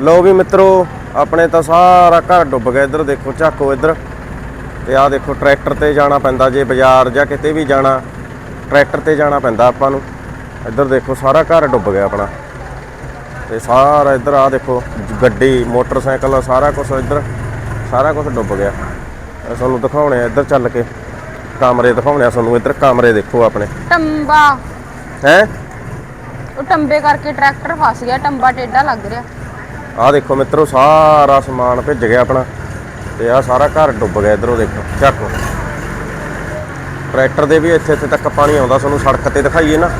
ਲੋ ਵੀ ਮਿੱਤਰੋ ਆਪਣੇ ਤਾਂ ਸਾਰਾ ਘਰ ਡੁੱਬ ਗਿਆ ਇੱਧਰ ਦੇਖੋ ਝਾਕੋ ਇੱਧਰ। ਤੇ ਆਹ ਦੇਖੋ ਟਰੈਕਟਰ ਤੇ ਜਾਣਾ ਪੈਂਦਾ ਜੇ ਬਾਜ਼ਾਰ ਜਾਂ ਕਿਤੇ ਵੀ ਜਾਣਾ ਟਰੈਕਟਰ ਤੇ ਜਾਣਾ ਪੈਂਦਾ ਆਪਾਂ ਨੂੰ। ਇੱਧਰ ਦੇਖੋ ਸਾਰਾ ਘਰ ਡੁੱਬ ਗਿਆ ਆਪਣਾ। ਤੇ ਸਾਰਾ ਇੱਧਰ ਆਹ ਦੇਖੋ ਗੱਡੀ ਮੋਟਰਸਾਈਕਲ ਸਾਰਾ ਕੁਝ ਇੱਧਰ ਸਾਰਾ ਕੁਝ ਡੁੱਬ ਗਿਆ। ਤੁਹਾਨੂੰ ਦਿਖਾਉਣੇ ਆ ਇੱਧਰ ਚੱਲ ਕੇ। ਕਮਰੇ ਦਿਖਾਉਣੇ ਆ ਤੁਹਾਨੂੰ ਇੱਧਰ ਕਮਰੇ ਦੇਖੋ ਆਪਣੇ। ਟੰਬਾ। ਹੈ? ਉਹ ਟੰਬੇ ਕਰਕੇ ਟਰੈਕਟਰ ਫਸ ਗਿਆ ਟੰਬਾ ਟੇਡਾ ਲੱਗ ਰਿਹਾ। ਆਹ ਦੇਖੋ ਮਿੱਤਰੋ, ਸਾਰਾ ਸਮਾਨ ਭਿੱਜ ਗਿਆ ਆਪਣਾ ਤੇ ਆਹ ਸਾਰਾ ਘਰ ਡੁੱਬ ਗਿਆ ਇਧਰੋਂ ਦੇਖੋ, ਚੱਕੋ। ਟਰੈਕਟਰ ਦੇ ਵੀ ਇੱਥੇ ਇੱਥੇ ਤੱਕ ਪਾਣੀ ਆਉਂਦਾ, ਤੁਹਾਨੂੰ ਸੜਕ ਤੇ ਦਿਖਾਈਏ ਨਾ।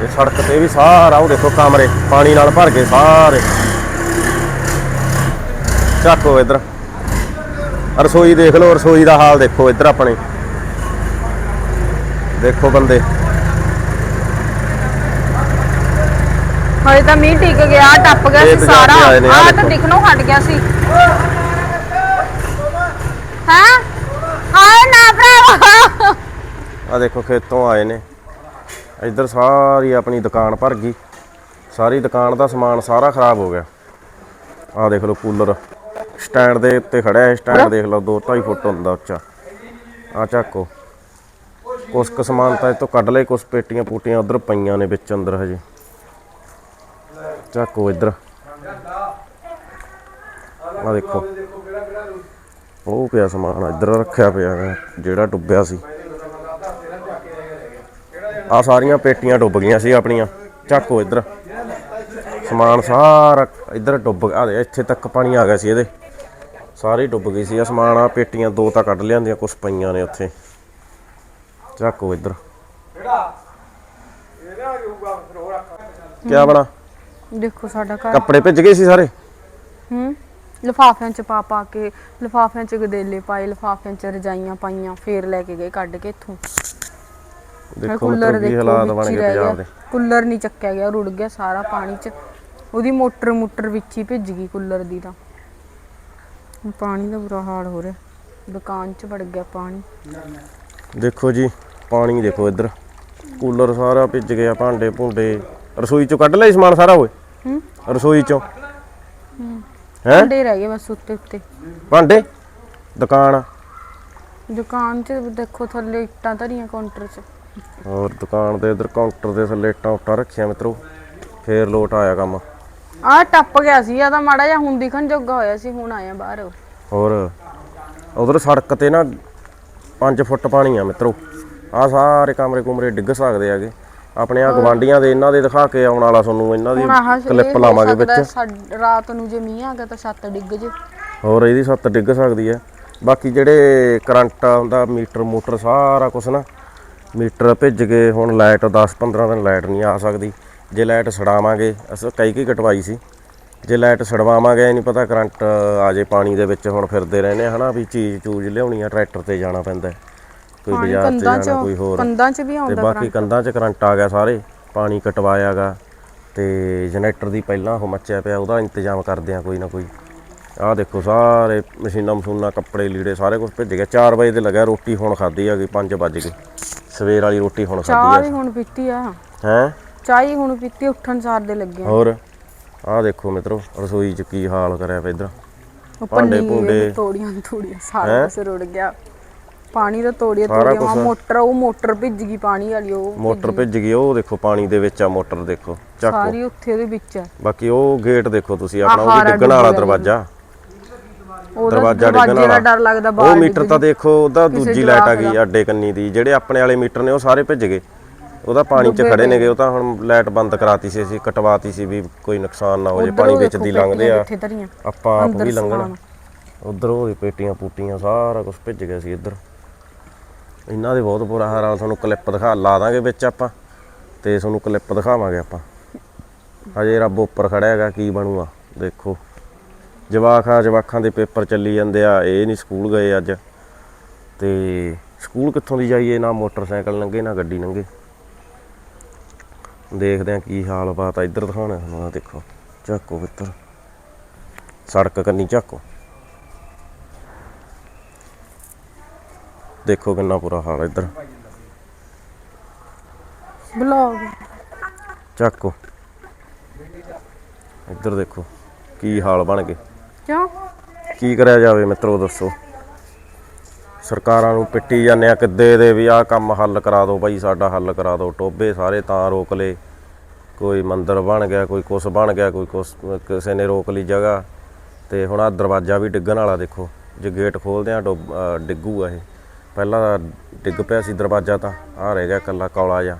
ਤੇ ਸੜਕ ਤੇ ਵੀ ਸਾਰਾ ਉਹ ਦੇਖੋ ਕਮਰੇ, ਪਾਣੀ ਨਾਲ ਭਰ ਗਏ ਸਾਰੇ। ਚੱਕੋ ਇਧਰ। ਰਸੋਈ ਦੇਖ ਲਓ, ਰਸੋਈ ਦਾ ਹਾਲ ਦੇਖੋ ਇੱਧਰ ਆਪਣੇ। ਦੇਖੋ ਬੰਦੇ। ਹਜੇ ਤਾਂ ਮੀਂਹ ਟਿਕ ਗਿਆ ਟੱਪ ਗਿਆ ਇਹ ਸੀ ਸਾਰਾ ਜਾ ਕੇ ਆਏ ਨੇ, ਆਹ ਆਹ ਤਾਂ ਦੇਖੋ। ਦਿਖਣੋਂ ਹਟ ਗਿਆ ਸੀ। ਹਾਂ? ਹਾਏ ਨਾ ਭਰਾਵਾ। ਆ ਦੇਖੋ ਖੇਤੋਂ ਆਏ ਨੇ। ਇੱਧਰ ਸਾਰੀ ਆਪਣੀ ਦੁਕਾਨ ਭਰ ਗਈ। ਸਾਰੀ ਦੁਕਾਨ ਦਾ ਸਮਾਨ ਸਾਰਾ ਖਰਾਬ ਹੋ ਗਿਆ। ਆ ਦੇਖ ਲਓ ਕੂਲਰ। ਸਟੈਂਡ ਦੇ ਉੱਤੇ ਖੜਿਆ ਹੈ ਸਟੈਂਡ ਦੇਖ ਲਓ 2.5 ਫੁੱਟ ਹੁੰਦਾ ਉੱਚਾ। ਆ ਚੱਕੋ ਕੁਛ ਕੁ ਸਮਾਨ ਤਾਂ ਇਹ ਤੋਂ ਕੱਢ ਲਏ ਕੁਛ ਪੇਟੀਆਂ ਪੂਟੀਆਂ ਉਧਰ ਪਈਆਂ ਨੇ ਵਿੱਚ ਅੰਦਰ ਹਜੇ। ਚੱਕੋ ਇੱਧਰ ਆ ਦੇਖੋ ਉਹ ਪਿਆ ਸਮਾਨ ਇੱਧਰ ਰੱਖਿਆ ਪਿਆ ਹੈ, ਜਿਹੜਾ ਡੁੱਬਿਆ ਸੀ ਆ ਸਾਰੀਆਂ ਪੇਟੀਆਂ ਡੁੱਬ ਗਈਆਂ ਸੀ ਆਪਣੀਆਂ। ਚੱਕੋ ਇੱਧਰ ਸਮਾਨ ਸਾਰਾ ਇੱਧਰ ਡੁੱਬ ਗਿਆ। ਆਹ ਇੱਥੇ ਤੱਕ ਪਾਣੀ ਆ ਗਿਆ ਸੀ ਇਹਦੇ। ਸਾਰੀ ਡੁੱਬ ਗਈ ਸੀ। ਆ ਸਮਾਨ ਆ ਪੇਟੀਆਂ ਦੋ ਤਾਂ ਕੱਢ ਲਿਆਂਦੀਆਂ ਕੁਝ ਪਈਆਂ ਨੇ ਉੱਥੇ। ਚੱਕੋ ਇੱਧਰ ਕੀ ਬਣਾ? ਦੇਖੋ ਸਾਡਾ ਘਰ ਕੱਪੜੇ ਭਿੱਜ ਗਏ ਸੀ ਸਾਰੇ? ਹੂੰ ਲਿਫਾਫਿਆਂ ਚ ਪਾ ਪਾ ਕੇ ਲਿਫਾਫਿਆਂ ਚ ਗਦੇਲੇ ਪਾਏ ਲਿਫਾਫਿਆਂ ਚ ਰਜਾਈਆਂ ਪਾਈਆਂ ਫੇਰ ਲੈ ਕੇ ਗਏ ਕੱਢ ਕੇ ਇੱਥੋਂ। ਦੇਖੋ ਕੂਲਰ ਹਾਲਾਤ ਬਣ ਗਏ ਪੰਜਾਬ ਦੇ। ਕੂਲਰ ਨਹੀਂ ਚੱਕਿਆ ਗਿਆ ਰੁੜ ਗਿਆ ਸਾਰਾ ਪਾਣੀ ਚ। ਉਹਦੀ ਮੋਟਰ ਮੋਟਰ ਵਿੱਚ ਹੀ ਭਿੱਜ ਗਈ ਕੂਲਰ ਦੀ ਤਾਂ। ਪਾਣੀ ਦਾ ਬੁਰਾ ਹਾਲ ਹੋ ਰਿਹਾ। ਦੁਕਾਨ ਚ ਵੜ ਗਿਆ ਪਾਣੀ। ਦੇਖੋ ਜੀ ਪਾਣੀ ਦੇਖੋ ਇੱਧਰ। ਕੂਲਰ ਸਾਰਾ ਭਿੱਜ ਗਿਆ ਭਾਂਡੇ ਭੁੰਡੇ। ਰਸੋਈ ਚੋਂ ਕੱਢ ਲਿਆ ਸਮਾਨ ਸਾਰਾ ਓਏ? ਹੂੰ ਰਸੋਈ ਚੋਂ? ਹੈ? ਭਾਂਡੇ ਰਹਿ ਗਏ ਬਸ ਉੱਤੇ ਉੱਤੇ। ਭਾਂਡੇ? ਦੁਕਾਨ? ਦੁਕਾਨ 'ਚ ਦੇਖੋ ਥੱਲੇ ਇੱਟਾਂ ਧਰੀਆਂ ਕਾਊਂਟਰ 'ਚ। ਹੋਰ ਦੁਕਾਨ ਦੇ ਇੱਧਰ ਕਾਊਂਟਰ ਦੇ ਥੱਲੇ ਇੱਟਾਂ ਉੱਟਾਂ ਰੱਖੀਆਂ ਮਿੱਤਰੋ। ਫੇਰ ਲੋਟ ਆਇਆ ਕੰਮ। ਆਹ ਟੱਪ ਗਿਆ ਸੀ ਆ ਤਾਂ ਮਾੜਾ ਜਿਹਾ ਹੁਣ ਦਿਖਣ ਜੋਗਾ ਹੋਇਆ ਸੀ ਹੁਣ ਆਇਆ ਬਾਹਰ ਹੋਰ ਉਧਰ ਸੜਕ ਤੇ ਨਾ 5 ਫੁੱਟ ਪਾਣੀ ਆ ਮਿੱਤਰੋ। ਆ ਸਾਰੇ ਕਮਰੇ ਕੁਮਰੇ ਡਿੱਗ ਸਕਦੇ ਆਗੇ ਆਪਣੇ ਆ ਗਵਾਂਡੀਆਂ ਦੇ ਇਹਨਾਂ ਦੇ ਦਿਖਾ ਕੇ ਆਉਣ ਵਾਲਾ ਤੁਹਾਨੂੰ ਇਹਨਾਂ ਦੀ ਹੁਣ ਆਹ ਕਲਿੱਪ ਲਾਵਾਂਗੇ ਵਿੱਚ। ਰਾਤ ਨੂੰ ਜੇ ਮੀਂਹ ਆ ਗਿਆ ਤਾਂ ਛੱਤ ਡਿੱਗ ਜੇ। ਹੋਰ ਇਹਦੀ ਸੱਤ ਡਿੱਗ ਸਕਦੀ ਹੈ। ਬਾਕੀ ਜਿਹੜੇ ਕਰੰਟ ਹੁੰਦਾ ਮੀਟਰ ਮੋਟਰ ਸਾਰਾ ਕੁਝ ਨਾ ਮੀਟਰ ਭਿੱਜ ਕੇ ਹੁਣ ਲਾਈਟ 10 15 ਦਿਨ ਲਾਈਟ ਨਹੀਂ ਆ ਸਕਦੀ। ਜੇ ਲਾਈਟ ਛਡਾਵਾਂਗੇ ਅਸੀਂ ਕਈ ਕੀ ਕਟਵਾਈ ਸੀ। ਜੇ ਲਾਈਟ ਛਡਵਾਵਾਂਗੇ ਨਹੀਂ ਪਤਾ ਕਰੰਟ ਆ ਜੇ ਪਾਣੀ ਦੇ ਵਿੱਚ ਹੁਣ ਫਿਰਦੇ ਰਹਿੰਦੇ ਹਨਾ ਵੀ ਚੀਜ਼ ਚੂਜ਼ ਲਿਆਉਣੀ ਆ ਟਰੈਕਟਰ ਤੇ ਜਾਣਾ ਪੈਂਦਾ। ਹੈ। ਕੋਈ ਪਾਣੀ ਬਾਜ਼ਾਰ ਤੇ ਕੰਧਾਂ ਜਾਣਾ ਕੋਈ ਹੋਰ। ਕੰਧਾਂ 'ਚ ਵੀ ਤੇ ਆਉਂਦਾ ਬਾਕੀ ਕੰਧਾਂ 'ਚ ਕਰੰਟ ਆ ਗਿਆ ਸਾਰੇ ਪਾਣੀ ਕਟਵਾਇਆਗਾ ਤੇ ਜਨਰੇਟਰ ਦੀ ਪਹਿਲਾਂ ਉਹ ਮੱਚਿਆ ਪਿਆ ਉਹਦਾ ਇੰਤਜ਼ਾਮ ਕਰਦੇ ਆ ਕੋਈ ਨਾ ਕੋਈ। ਆਹ ਦੇਖੋ ਸਾਰੇ ਮਸ਼ੀਨਾਂ ਮਸ਼ੂਨਾਂ ਕੱਪੜੇ ਲੀੜੇ ਸਾਰੇ ਕੁਝ ਭਿੱਜ ਗਿਆ। 4 ਵਜੇ ਤੇ ਲੱਗਾ ਰੋਟੀ ਹੁਣ ਖਾਧੀ ਹੈਗੀ 5 ਵੱਜ ਗਏ। ਸਵੇਰ ਵਾਲੀ ਰੋਟੀ ਹੁਣ ਚਾਹ ਖਾਧੀ ਵੀ ਹੁਣ ਪੀਤੀ ਆ। ਹੈ? ਹੈ ਚਾਹ ਹੀ ਹੁਣ ਪੀਤੀ ਉੱਠਣ ਸਾਰ ਦੇ ਲੱਗੇ ਆ। ਹੋਰ? ਆਹ ਦੇਖੋ ਮਿੱਤਰੋ ਰਸੋਈ 'ਚ ਕੀ ਹਾਲ ਕਰਿਆ ਪਿਆ ਇੱਧਰ। ਉਹ ਭਾਂਡੇ ਪਨੀਰ, ਭੂੰਡੇ। ਤੋੜੀਆਂ ਤੋੜੀਆਂ ਸਾਰਾ ਕੁਝ ਰੁੜ ਗਿਆ। ਪਾਣੀ ਦਾ ਤੋੜੀਆਂ ਸਾਰਾ ਤੋੜੀਆਂ ਕੁਛ। ਮੋਟਰ ਉਹ ਮੋਟਰ ਭਿੱਜ ਗਈ ਪਾਣੀ ਵਾਲੀ ਉਹ ਮੋਟਰ ਭਿੱਜ ਗਈ ਉਹ ਦੇਖੋ ਪਾਣੀ ਦੇ ਵਿੱਚ ਆ ਮੋਟਰ ਦੇਖੋ ਚੱਕੋ। ਸਾਰੀ ਉੱਥੇ ਉਹਦੇ ਵਿੱਚ ਆ। ਬਾਕੀ ਉਹ ਗੇਟ ਦੇਖੋ ਤੁਸੀਂ ਆਪਣਾ ਉਹ ਡਿੱਗਣ ਵਾਲਾ ਦਰਵਾਜ਼ਾ। ਉਹਦਾ ਦਰਵਾਜ਼ਾ ਡਿੱਗਣ ਦਰਵਾਜ਼ੇ ਦਾ ਵਾਲਾ। ਡਰ ਲੱਗਦਾ ਉਹ ਬਾਹਰ ਮੀਟਰ ਤਾਂ ਦੇਖੋ ਉਹਦਾ ਦੂਜੀ ਲਾਈਟ ਆ ਗਈ ਅੱਡੇ ਕੰਨੀ ਦੀ। ਜਿਹੜੇ ਆਪਣੇ ਵਾਲੇ ਮੀਟਰ ਨੇ ਉਹ ਸਾਰੇ ਭਿੱਜ ਗਏ। ਉਹਦਾ ਪਾਣੀ 'ਚ ਖੜੇ। ਨੇਗੇ ਉਹ ਤਾਂ ਹੁਣ ਲਾਈਟ ਬੰਦ ਕਰਾਤੀ ਸੀ ਅਸੀਂ ਕਟਵਾਤੀ ਸੀ ਵੀ ਕੋਈ ਨੁਕਸਾਨ ਨਾ ਹੋ ਜੇ ਪਾਣੀ ਵਿੱਚ ਦੀ ਲੰਘਦੇ ਆ। ਕਿੱਥੇ ਧਰੀਆਂ। ਆਪਾਂ ਆਪ ਵੀ ਲੰਘਣਾ। ਉਧਰ ਉਹ ਪੇਟੀਆਂ ਪੂਟੀਆਂ ਸਾਰਾ ਕੁਝ ਭਿੱਜ ਗਿਆ ਸੀ ਇੱਧਰ। ਇਹਨਾਂ ਦੇ ਬਹੁਤ ਬੁਰਾ ਹਾਲ ਆ ਤੁਹਾਨੂੰ ਕਲਿੱਪ ਦਿਖਾ, ਲਾ ਦਾਂਗੇ ਵਿੱਚ ਆਪਾਂ ਤੇ ਤੁਹਾਨੂੰ ਕਲਿੱਪ ਦਿਖਾਵਾਂਗੇ ਆਪਾਂ। ਹਜੇ ਰੱਬ ਉੱਪਰ ਖੜਿਆ ਹੈਗਾ, ਕੀ ਬਣੂਗਾ ਦੇਖੋ। ਜਵਾਕ ਜਵਾਖਾਂ ਦੇ ਪੇਪਰ ਚੱਲੀ ਜਾਂਦੇ ਆ, ਇਹ ਨਹੀਂ ਸਕੂਲ ਗਏ ਅੱਜ। ਤੇ ਸਕੂਲ ਕਿੱਥੋਂ ਦੀ ਜਾਈਏ, ਨਾ ਮੋਟਰਸਾਈਕਲ ਲੰਘੇ ਨਾ ਗੱਡੀ ਲੰਘੇ ਦੇਖਦੇ ਆ ਕੀ ਹਾਲ ਬਾਤ ਆ, ਇੱਧਰ ਦਿਖਾਉਣਾ ਤੁਹਾਨੂੰ ਦੇਖੋ ਝਾਕੋ ਮਿੱਤਰ ਸੜਕ ਕੰਨੀ ਝਾਕੋ ਦੇਖੋ ਕਿੰਨਾ ਬੁਰਾ ਹਾਲ ਇੱਧਰ। ਬਲੌਗ ਝਾਕੋ ਇੱਧਰ ਦੇਖੋ ਕੀ ਹਾਲ ਬਣ ਗਏ। ਕਿਉਂ? ਕੀ ਕਰਿਆ ਜਾਵੇ ਮਿੱਤਰੋ ਦੱਸੋ। ਸਰਕਾਰਾਂ ਨੂੰ ਪਿੱਟੀ ਜਾਂਦੇ ਆ ਕਿੱਦੇ ਦੇ ਵੀ ਆਹ ਕੰਮ ਹੱਲ ਕਰਾ ਦਿਓ ਬਾਈ ਸਾਡਾ ਹੱਲ ਕਰਾ ਦਿਓ ਟੋਬੇ ਸਾਰੇ ਤਾਂ ਰੋਕ ਲਏ ਕੋਈ ਮੰਦਿਰ ਬਣ ਗਿਆ ਕੋਈ ਕੁਛ ਬਣ ਗਿਆ ਕੋਈ ਕੁਛ ਕਿਸੇ ਨੇ ਰੋਕ ਲਈ ਜਗ੍ਹਾ। ਤੇ ਹੁਣ ਆ ਦਰਵਾਜ਼ਾ ਵੀ ਡਿੱਗਣ ਵਾਲਾ ਦੇਖੋ। ਜੇ ਗੇਟ ਖੋਲਦੇ ਆ ਡਿੱਗੂਗਾ ਇਹ। ਪਹਿਲਾਂ ਤਾਂ ਡਿੱਗ ਪਿਆ ਸੀ ਦਰਵਾਜ਼ਾ ਤਾਂ ਆ ਰਹਿ ਗਿਆ ਕੱਲਾ ਕੌਲਾ ਜਿਹਾ।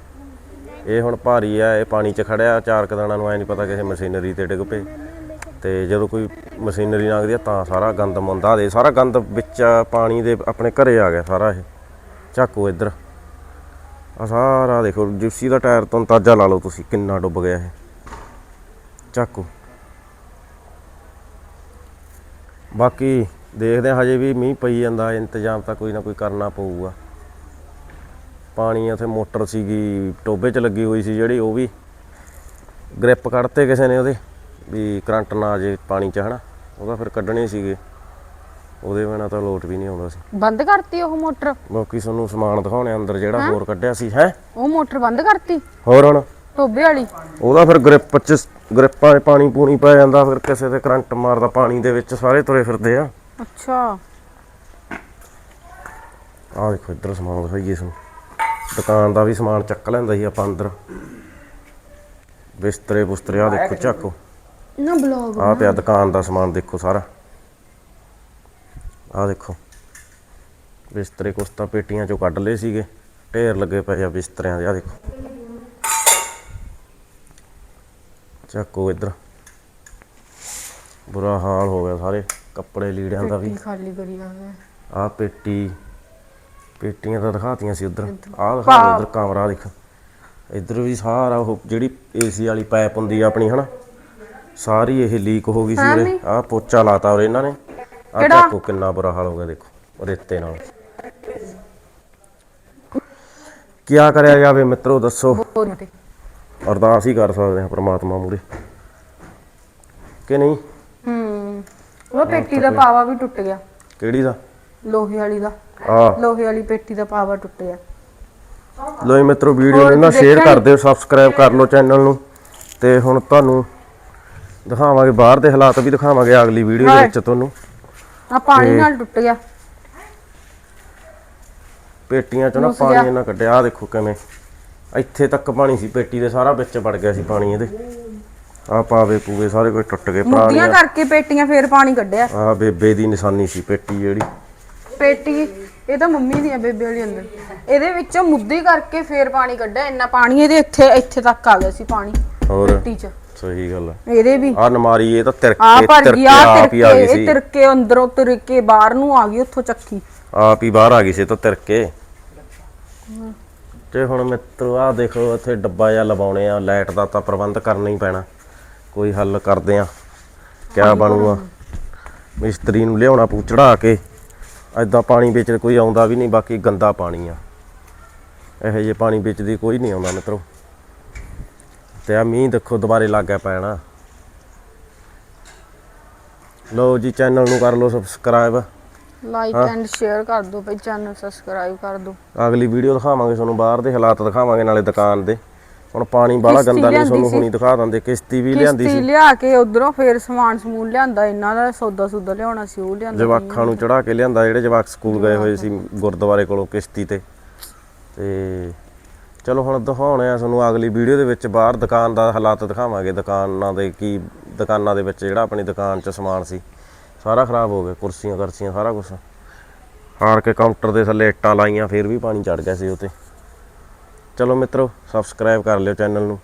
ਇਹ ਹੁਣ ਭਾਰੀ ਆ, ਇਹ ਪਾਣੀ 'ਚ ਖੜਿਆ, ਚਾਰ ਕੁ ਨੂੰ ਐ ਨਹੀਂ ਪਤਾ ਕਿਸੇ ਮਸ਼ੀਨਰੀ ਤੇ ਡਿੱਗ ਪਏ। ਤੇ ਜਦੋਂ ਕੋਈ ਮਸ਼ੀਨਰੀ ਲੰਘਦੀ ਆ ਤਾਂ ਸਾਰਾ ਗੰਦ ਮੁੰਦਾ ਦੇ, ਸਾਰਾ ਗੰਦ ਵਿੱਚ ਪਾਣੀ ਦੇ ਆਪਣੇ ਘਰੇ ਆ ਗਿਆ ਸਾਰਾ ਇਹ। ਝਾਕੋ ਇੱਧਰ। ਆ ਸਾਰਾ ਦੇਖੋ ਜਿਪਸੀ ਦਾ ਟਾਇਰ ਤੋਂ ਅੰਦਾਜ਼ਾ ਲਾ ਲਓ ਤੁਸੀਂ, ਕਿੰਨਾ ਡੁੱਬ ਗਿਆ ਇਹ। ਝਾਕੋ। ਬਾਕੀ ਦੇਖਦੇ ਹਾਂ ਹਜੇ ਵੀ ਮੀਂਹ ਪਈ ਜਾਂਦਾ ਇੰਤਜ਼ਾਮ ਤਾਂ ਕੋਈ ਨਾ ਕੋਈ ਕਰਨਾ ਪਊਗਾ। ਪਾਣੀ ਉੱਥੇ ਮੋਟਰ ਸੀਗੀ ਟੋਬੇ 'ਚ ਲੱਗੀ ਹੋਈ ਸੀ ਜਿਹੜੀ ਉਹ ਵੀ ਗ੍ਰਿਪ ਕੱਢਤੇ ਕਿਸੇ ਨੇ ਉਹਦੇ ਵੀ ਕਰੰਟ ਨਾ ਆ ਜੇ ਪਾਣੀ 'ਚ ਹਨਾ। ਉਹਦਾ ਫਿਰ ਕੱਢਣੇ ਸੀਗੇ। ਉਹਦੇ ਬਿਨਾਂ ਤਾਂ ਲੋਟ ਵੀ ਨਹੀਂ ਆਉਂਦਾ ਸੀ। ਬੰਦ ਕਰਤੀ ਉਹ ਮੋਟਰ? ਬਾਕੀ ਤੁਹਾਨੂੰ ਸਮਾਨ ਦਿਖਾਉਣੇ ਅੰਦਰ ਜਿਹੜਾ ਹੋਰ ਕੱਢਿਆ ਸੀ ਹੈ? ਉਹ ਮੋਟਰ ਬੰਦ ਕਰਤੀ? ਹੋਰ ਹੁਣ? ਟੋਬੇ ਵਾਲੀ? ਉਹਦਾ ਫਿਰ ਗ੍ਰਿਪ 'ਚ ਗ੍ਰਿਪਾਂ 'ਚ ਪਾਣੀ ਪੂਣੀ ਪੈ ਜਾਂਦਾ ਫਿਰ ਕਿਸੇ ਤੇ ਕਰੰਟ ਮਾਰਦਾ ਪਾਣੀ ਦੇ ਵਿੱਚ ਸਾਰੇ ਤੁਰੇ ਫਿਰਦੇ ਆ। ਅੱਛਾ। ਆਹ ਦੇਖੋ ਇੱਧਰ ਸਮਾਨ ਦਿਖਾਈਏ ਤੁਹਾਨੂੰ ਦੁਕਾਨ ਦਾ ਵੀ ਸਮਾਨ ਚੱਕ ਲੈਂਦਾ ਸੀ ਆਪਾਂ ਅੰਦਰ। ਬਿਸਤਰੇ ਬੁਸਤਰੇ ਆ ਦੇਖੋ ਚੱਕੋ। ਨਾ ਬਲੌਗ ਆ ਪਿਆ ਦੁਕਾਨ ਦਾ ਸਮਾਨ ਦੇਖੋ ਸਾਰਾ। ਆ ਦੇਖੋ। ਬਿਸਤਰੇ ਕੁਛ ਤਾਂ ਪੇਟੀਆਂ ਚੋਂ ਕੱਢ ਲਏ ਸੀਗੇ। ਢੇਰ ਲੱਗੇ ਪਏ ਆ ਬਿਸਤਰਿਆਂ ਦੇ ਆ ਦੇਖੋ। ਚੱਕੋ ਇੱਧਰ। ਬੁਰਾ ਹਾਲ ਹੋ ਗਿਆ ਸਾਰੇ। ਕੱਪੜੇ ਲੀੜਿਆਂ ਦਾ ਵੀ। ਪੇਟੀ ਖਾਲੀ ਕਰੀ ਜਾਂਦੇ ਆ ਪੇਟੀ ਪੇਟੀਆਂ ਤਾਂ ਦਿਖਾਤੀਆਂ ਸੀ ਉਧਰ। ਆਹ ਦਿਖਾ ਉਧਰ ਕਮਰਾ ਦੇਖ। ਇੱਧਰ ਵੀ ਸਾਰਾ ਉਹ ਜਿਹੜੀ ਏਸੀ ਵਾਲੀ ਪਾਈਪ ਹੁੰਦੀ ਆ ਆਪਣੀ ਹਨਾ? ਸਾਰੀ ਇਹ ਲੀਕ ਹੋ ਗਈ ਸੀ ਉਰੇ। ਆ ਪੋਚਾ ਲਾਤਾ ਉਰੇ ਇਹਨਾਂ ਨੇ। ਆ ਦੇਖੋ ਕਿੰਨਾ ਬੁਰਾ ਹਾਲ ਹੋ ਗਿਆ ਦੇਖੋ ਰੇਤੇ ਨਾਲ। ਕਿਆ ਕਰਿਆ ਜਾਵੇ ਮਿੱਤਰੋ ਦੱਸੋ? ਹੋਰ ਤੇ ਅਰਦਾਸ ਹੀ ਕਰ ਸਕਦੇ ਹਾਂ ਪ੍ਰਮਾਤਮਾ ਮੂਰੇ ਕਿ ਨਹੀਂ? ਹੂੰ ਉਹ ਪੇਟੀ ਦਾ ਪਾਵਾ ਵੀ ਟੁੱਟ ਗਿਆ। ਕਿਹੜੀ ਦਾ? ਲੋਹੇ ਵਾਲੀ ਦਾ। ਆ ਲੋਹੇ ਵਾਲੀ ਪੇਟੀ ਦਾ ਪਾਵਾ ਟੁੱਟ ਗਿਆ। ਲੋ ਜੀ ਮਿੱਤਰੋ ਵੀਡੀਓ ਨੂੰ ਨਾ ਸ਼ੇਅਰ ਕਰ ਦਿਓ ਸਬਸਕ੍ਰਾਈਬ ਕਰ ਲਓ ਚੈਨਲ ਨੂੰ। ਤੇ ਹੁਣ ਤੁਹਾਨੂੰ ਦਿਖਾਵਾਂਗੇ ਬਾਹਰ ਦੇ ਹਾਲਾਤ ਵੀ ਦਿਖਾਵਾਂਗੇ ਅਗਲੀ ਵੀਡੀਓ ਦੇ ਵਿੱਚ ਤੁਹਾਨੂੰ। ਆ ਪਾਣੀ ਨਾਲ ਟੁੱਟ ਗਿਆ। ਪੇਟੀਆਂ ਚੋਂ ਨਾ ਪਾਣੀ ਇਹਨਾਂ ਕੱਢਿਆ ਆ ਦੇਖੋ ਕਿਵੇਂ। ਇੱਥੇ ਤੱਕ ਪਾਣੀ ਸੀ ਪੇਟੀ ਦੇ ਸਾਰਾ ਵਿੱਚ ਵੜ ਗਿਆ ਸੀ ਪਾਣੀ ਇਹਦੇ। ਆ ਪਾਵੇ ਪੂਵੇ ਸਾਰੇ ਕੋਈ ਟੁੱਟ ਗਏ ਮੁੱਦੀਆਂ ਪੁਰਾਣੀਆਂ ਕਰਕੇ ਪੇਟੀਆਂ ਫੇਰ ਪਾਣੀ ਕੱਢਿਆ। ਆ ਬੇਬੇ ਦੀ ਨਿਸ਼ਾਨੀ ਸੀ ਪੇਟੀ ਜਿਹੜੀ। ਪੇਟੀ ਇਹ ਤਾਂ ਮੰਮੀ ਦੀ ਆ ਬੇਬੇ ਵਾਲੀ ਅੰਦਰ। ਇਹਦੇ ਵਿੱਚੋਂ ਮੁੱਦੀ ਕਰਕੇ ਫੇਰ ਪਾਣੀ ਕੱਢਿਆ ਇੰਨਾ ਪਾਣੀ ਇਹਦੇ ਇੱਥੇ ਇੱਥੇ ਤੱਕ ਆ ਗਿਆ ਸੀ ਪਾਣੀ ਹੋਰ? ਪੇਟੀ 'ਚ। ਸਹੀ ਗੱਲ ਆ। ਇਹਦੇ ਵੀ। ਆ ਨਮਾਰੀ ਇਹ ਤਾਂ ਆ ਤਿਰਕੇ ਭਰ ਤਿਰਕੇ ਗਈ ਆ ਆਪ ਹੀ ਆ ਗਈ ਤਿਰਕੇ ਸੀ। ਇਹ ਤਿਰਕੇ ਅੰਦਰੋਂ ਤਿਰਕੇ ਬਾਹਰ ਨੂੰ ਆ ਗਈ ਉੱਥੋਂ ਚੱਕੀ। ਆਪ ਹੀ ਬਾਹਰ ਆ ਗਈ ਸੀ ਤਾਂ ਤਿਰਕੇ। ਤੇ ਹੁਣ ਮਿੱਤਰੋ ਆ ਦੇਖੋ ਇੱਥੇ ਡੱਬਾ ਜਿਹਾ ਲਵਾਉਣੇ ਆ ਲਾਈਟ ਦਾ ਤਾਂ ਪ੍ਰਬੰਧ ਕਰਨਾ ਹੀ ਪੈਣਾ। ਕੋਈ ਹੱਲ ਕਰਦੇ ਆ। ਕਿਆ ਬਣੂਗਾ? ਮਿਸਤਰੀ ਨੂੰ ਲਿਆਉਣਾ ਪੂ ਚੜਾ ਕੇ। ਐਦਾਂ ਪਾਣੀ ਵਿੱਚ ਕੋਈ ਆਉਂਦਾ ਵੀ ਨਹੀਂ ਬਾਕੀ ਗੰਦਾ ਪਾਣੀ ਆ। ਇਹੋ ਜਿਹੇ ਪਾਣੀ ਵਿੱਚ ਦੀ ਕੋਈ ਨਹੀਂ ਆਉਂਦਾ ਮਿੱਤਰੋ। ਤੇ ਆ ਮੀਂਹ ਦੇਖੋ ਦੁਬਾਰੇ ਲੱਗ ਪੈਣਾ। ਲੋ ਜੀ ਚੈਨਲ ਨੂੰ ਕਰ ਲਓ ਸਬਸਕ੍ਰਾਈਬ ਲਾਈਕ ਐਂਡ ਸ਼ੇਅਰ ਕਰ ਦਿਓ ਭਾਈ ਚੈਨਲ ਸਬਸਕ੍ਰਾਈਬ ਕਰ ਦਿਓ। ਅਗਲੀ ਵੀਡੀਓ ਦਿਖਾਵਾਂਗੇ ਤੁਹਾਨੂੰ ਬਾਹਰ ਦੇ ਹਾਲਾਤ ਦਿਖਾਵਾਂਗੇ ਨਾਲੇ ਦੁਕਾਨ ਦੇ। ਹੁਣ ਪਾਣੀ ਕਿਸ਼ਤੀ ਗੰਦਾ ਨਹੀਂ ਤੁਹਾਨੂੰ। ਹੁਣੀ ਦਿਖਾ ਦਿੰਦੇ ਕਿਸ਼ਤੀ ਵੀ ਲਿਆਂਦੀ ਕਿਸ਼ਤੀ ਸੀ। ਲਿਆ ਕੇ ਉਧਰੋਂ ਫੇਰ ਸਮਾਨ ਸਮੂਨ ਲਿਆਂਦਾ ਇਹਨਾਂ ਦਾ ਸੌਦਾ ਸੁਦਾ ਲਿਆਉਣਾ ਸੀ ਉਹ ਲਿਆਂਦਾ ਜਵਾਕਾਂ ਨੂੰ ਚੜਾ ਕੇ ਲਿਆਂਦਾ ਜਿਹੜੇ ਜਵਾਕ ਸਕੂਲ ਗਏ ਹੋਏ ਸੀ ਗੁਰਦੁਆਰੇ ਕੋਲੋਂ ਕਿਸ਼ਤੀ ਤੇ। ਤੇ ਚਲੋ ਹੁਣ ਦਿਖਾਉਣੇ ਆ ਤੁਹਾਨੂੰ ਅਗਲੀ ਵੀਡੀਓ ਦੇ ਵਿੱਚ। ਬਾਹਰ ਦੁਕਾਨ ਦਾ ਹਾਲਾਤ ਦਿਖਾਵਾਂਗੇ ਦੁਕਾਨਾਂ ਦੇ ਕੀ ਦੁਕਾਨਾਂ ਦੇ ਵਿੱਚ ਜਿਹੜਾ ਆਪਣੀ ਦੁਕਾਨ 'ਚ ਸਮਾਨ ਸੀ। ਸਾਰਾ ਖਰਾਬ ਹੋ ਗਿਆ ਕੁਰਸੀਆਂ ਕਰਸੀਆਂ ਸਾਰਾ ਕੁਝ ਹਾਰ ਕੇ ਕਾਊਂਟਰ ਦੇ ਥੱਲੇ ਇੱਟਾਂ ਲਾਈਆਂ ਫਿਰ ਵੀ ਪਾਣੀ ਚੜ ਗਿਆ ਸੀ ਉਹ ਤੇ। ਚਲੋ ਮਿੱਤਰੋ ਸਬਸਕ੍ਰਾਈਬ ਕਰ ਲਿਓ ਚੈਨਲ ਨੂੰ।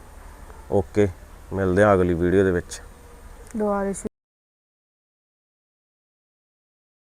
ਓਕੇ ਮਿਲਦੇ ਆ ਅਗਲੀ ਵੀਡੀਓ ਦੇ ਵਿੱਚ। ਦੁਆਰੇ